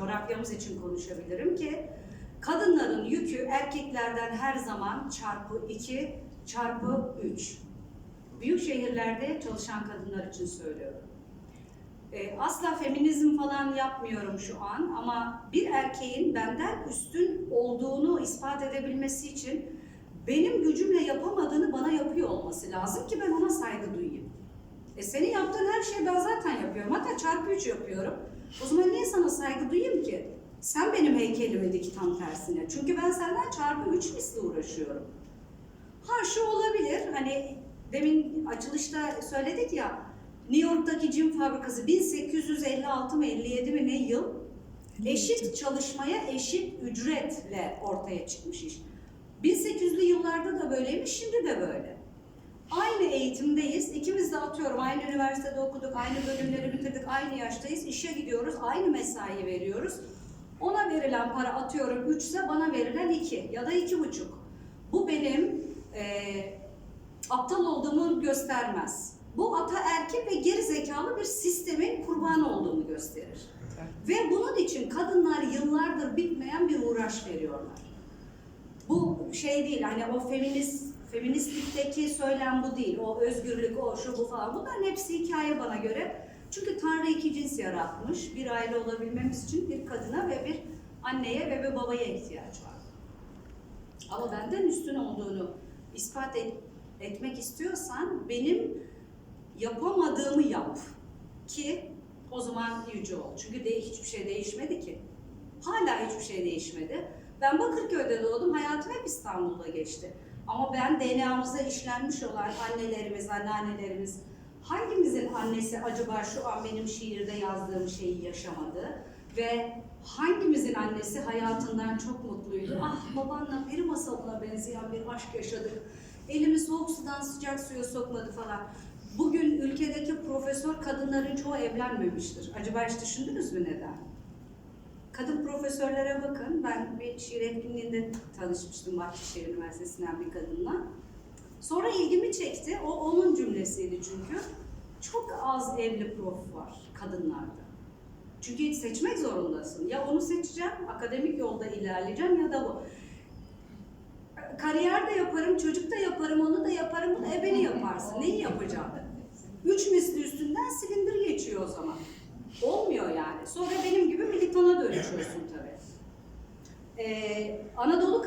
coğrafyamız için konuşabilirim ki kadınların yükü erkeklerden her zaman çarpı 2 çarpı 3. Büyük şehirlerde çalışan kadınlar için söylüyorum. E, asla feminizm falan yapmıyorum şu an ama bir erkeğin benden üstün olduğunu ispat edebilmesi için benim gücümle yapamadığını bana yapıyor olması lazım ki ben ona saygı duyayım. E senin yaptığın her şeyi ben zaten yapıyorum. Hatta çarpı üç yapıyorum. O zaman niye sana saygı duyayım ki? Sen benim heykelimi dik tam tersine. Çünkü ben senden çarpı üç misli uğraşıyorum. Ha şu olabilir. Hani demin açılışta söyledik ya New York'taki cim fabrikası 1856 mı 57 mi ne yıl eşit çalışmaya eşit ücretle ortaya çıkmış iş. 1800'lü yıllarda da böyleymiş, şimdi de böyle. Aynı eğitimdeyiz. İkimiz de atıyorum aynı üniversitede okuduk, aynı bölümleri bitirdik, aynı yaştayız. işe gidiyoruz, aynı mesai veriyoruz. Ona verilen para atıyorum 3 ise bana verilen 2 ya da iki buçuk. Bu benim eee, aptal olduğumu göstermez. Bu ataerkil ve geri zekalı bir sistemin kurbanı olduğunu gösterir. Ve bunun için kadınlar yıllardır bitmeyen bir uğraş veriyorlar. Bu şey değil hani o feminist feministlikteki söylem bu değil. O özgürlük, o şu bu falan. Bunların hepsi hikaye bana göre. Çünkü Tanrı iki cins yaratmış. Bir aile olabilmemiz için bir kadına ve bir anneye ve bir babaya ihtiyaç var. Ama benden üstün olduğunu ispat et- etmek istiyorsan benim yapamadığımı yap ki o zaman yüce ol. Çünkü de hiçbir şey değişmedi ki. Hala hiçbir şey değişmedi. Ben Bakırköy'de doğdum, hayatım hep İstanbul'da geçti. Ama ben DNA'mıza işlenmiş olan annelerimiz, anneannelerimiz, hangimizin annesi acaba şu an benim şiirde yazdığım şeyi yaşamadı? Ve hangimizin annesi hayatından çok mutluydu? Ah babanla peri masalına benzeyen bir aşk yaşadık. Elimi soğuk sudan sıcak suya sokmadı falan. Bugün ülkedeki profesör kadınların çoğu evlenmemiştir. Acaba hiç düşündünüz mü neden? Kadın profesörlere bakın. Ben bir şiir etkinliğinde tanışmıştım Bahçeşehir Üniversitesi'nden bir kadınla. Sonra ilgimi çekti. O onun cümlesiydi çünkü. Çok az evli prof var kadınlarda. Çünkü seçmek zorundasın. Ya onu seçeceğim, akademik yolda ilerleyeceğim ya da bu. Kariyer de yaparım, çocuk da yaparım, onu da yaparım, bunu ebeni yaparsın. Neyi yapacağım? Üç misli üstünden silindir geçiyor o zaman. Olmuyor yani. Sonra dönüşüyorsun tabii. Ee, Anadolu